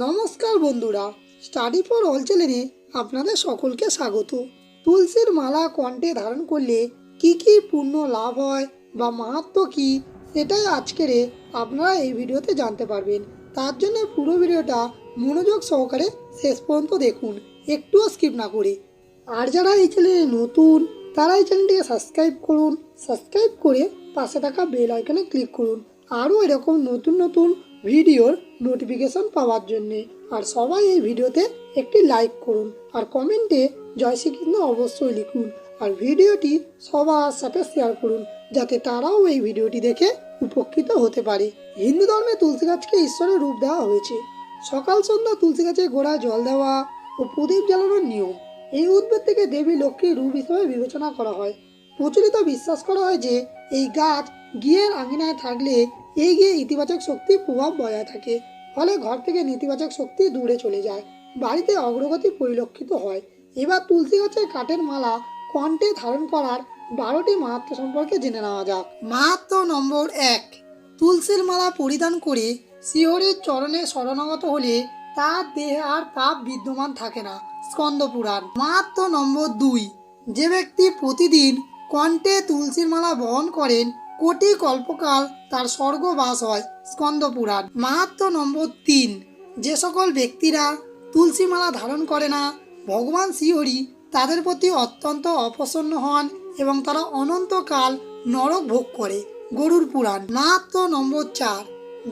নমস্কার বন্ধুরা study for all চ্যানেলে আপনাদের সকলকে স্বাগত। তুলসীর মালা কণ্ঠে ধারণ করলে কি কি পূর্ণ লাভ হয় বা মাহাত্ম কি, সেটাই আজকের আপনারা এই ভিডিওতে জানতে পারবেন। তার জন্য পুরো ভিডিওটা মনোযোগ সহকারে শেষ পর্যন্ত দেখুন, একটুও স্কিপ না করে। আর যারা এই চ্যানেলে নতুন, তারা এই চ্যানেলটিকে সাবস্ক্রাইব করুন সাবস্ক্রাইব করে পাশে থাকা বেল আইকনে ক্লিক করুন। আরও এরকম নতুন নতুন ভিডিওর নোটিফিকেশন পাওয়ার জন্যে। আর সবাই এই ভিডিওতে একটি লাইক করুন আর কমেন্টে জয় শ্রীকৃষ্ণ অবশ্যই লিখুন। আর ভিডিওটি সবার সাথে শেয়ার করুন, যাতে তারাও এই ভিডিওটি দেখে উপকৃত হতে পারে। হিন্দু ধর্মে তুলসী গাছকে ঈশ্বরের রূপ দেওয়া হয়েছে। সকাল সন্ধ্যা তুলসী গাছে গোড়ায় জল দেওয়া ও প্রদীপ জ্বালানোর নিয়ম। এই উদ্ভিদ থেকে দেবী লক্ষ্মীর রূপ হিসেবে বিবেচনা করা হয়। প্রচলিত বিশ্বাস করা হয় যে এই গাছ গিয়ের আঙিনায় থাকলে এই গিয়ে ইতিবাচক শক্তির প্রভাব বজায় থাকে, ফলে ঘর থেকে নেতিবাচক শক্তি দূরে চলে যায়, বাড়িতে অগ্রগতি পরিলক্ষিত হয়। এবার তুলসী গাছের কাঠের মালা কণ্ঠে ধারণ করার বারোটি মাহাত্ম সম্পর্কে জেনে নেওয়া যাক। মাহাত্ম নম্বর এক, তুলসীর মালা পরিধান করে শিহরের চরণে শরণাগত হলে তার দেহে আর পাপ বিদ্যমান থাকে না, স্কন্দ পুরাণ। মাহাত্ম নম্বর দুই, যে ব্যক্তি প্রতিদিন কণ্ঠে তুলসীর মালা বহন করেন কোটি কল্পকাল তার স্বর্গবাস হয় স্কন্দ পুরাণ মাহাত্ম নম্বর তিন। যে সকল ব্যক্তিরা তুলসীমালা ধারণ করে না, ভগবান শ্রীহরি তাদের প্রতি অত্যন্ত অপসন্ন হন এবং তারা অনন্তকাল নরক ভোগ করে। গরুর পুরাণ। মাহাত্ম নম্বর চার।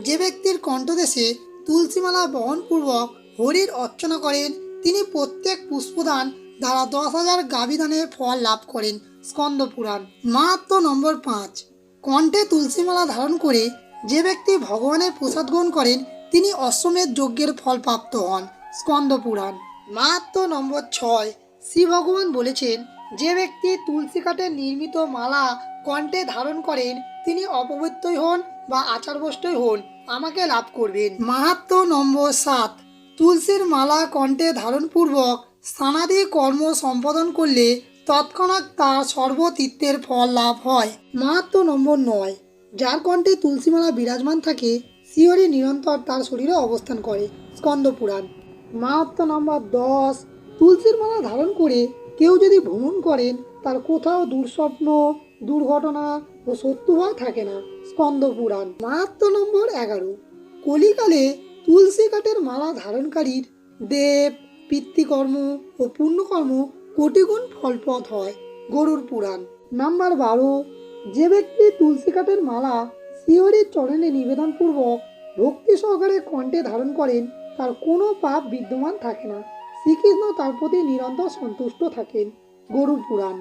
যে ব্যক্তির কণ্ঠদেশে তুলসীমালা বহনপূর্বক হরির অর্চনা করেন, তিনি প্রত্যেক পুষ্পদান দ্বারা দশ হাজার গাভিদানের ফল লাভ করেন। স্কন্দ পুরাণ মাহাত্ম নম্বর পাঁচ। কণ্ঠে তুলসীমালা ধারণ করে যে ব্যক্তি ভগবানের প্রসাদ গ্রহণ করেন, তিনি অশ্বমেধ যজ্ঞের ফল প্রাপ্ত হন। স্কন্দ পুরাণ, মাহাত্ম নম্বর ছয়। শ্রী ভগবান বলেছেন, যে ব্যক্তি তুলসী কাঠের নির্মিত মালা কণ্ঠে ধারণ করেন, তিনি অপবিত্রই হন বা আচারবষ্টই হন, আমাকে লাভ করবেন। মাহাত্ম নম্বর সাত। তুলসীর মালা কণ্ঠে ধারণপূর্বক স্থানাদি কর্ম সম্পাদন করলে তৎক্ষণাৎ তার সর্বতীর্থের ফল লাভ হয়। মাহাত্ম নম্বর নয়। যার কণ্ঠে তুলসীমালা বিরাজমান থাকে শিহরি নিরন্তর তার শরীরে অবস্থান করে, স্কন্দ পুরাণ। মাহাত্ম নম্বর দশ। তুলসীর মালা ধারণ করে কেউ যদি ভ্রমণ করেন, তার কোথাও দুঃস্বপ্ন, দুর্ঘটনা ও শত্রুভয় থাকে না, স্কন্দ পুরাণ। মাহাত্ম নম্বর এগারো। কলিকালে তুলসী কাঠের মালা ধারণকারীর দেব, পিতৃকর্ম ও পুণ্যকর্ম কোটিগুণ ফলপ্রদ হয় গরুর পুরাণ। নাম্বার বারো, যে ব্যক্তি তুলসী কাঠের মালা শিহরির চরণে নিবেদনপূর্বক ভক্তি সহকারে কণ্ঠে ধারণ করেন, তার কোনো পাপ বিদ্যমান থাকে না। শ্রীকৃষ্ণ তার প্রতি নিরন্তর সন্তুষ্ট থাকেন গরুর পুরাণ।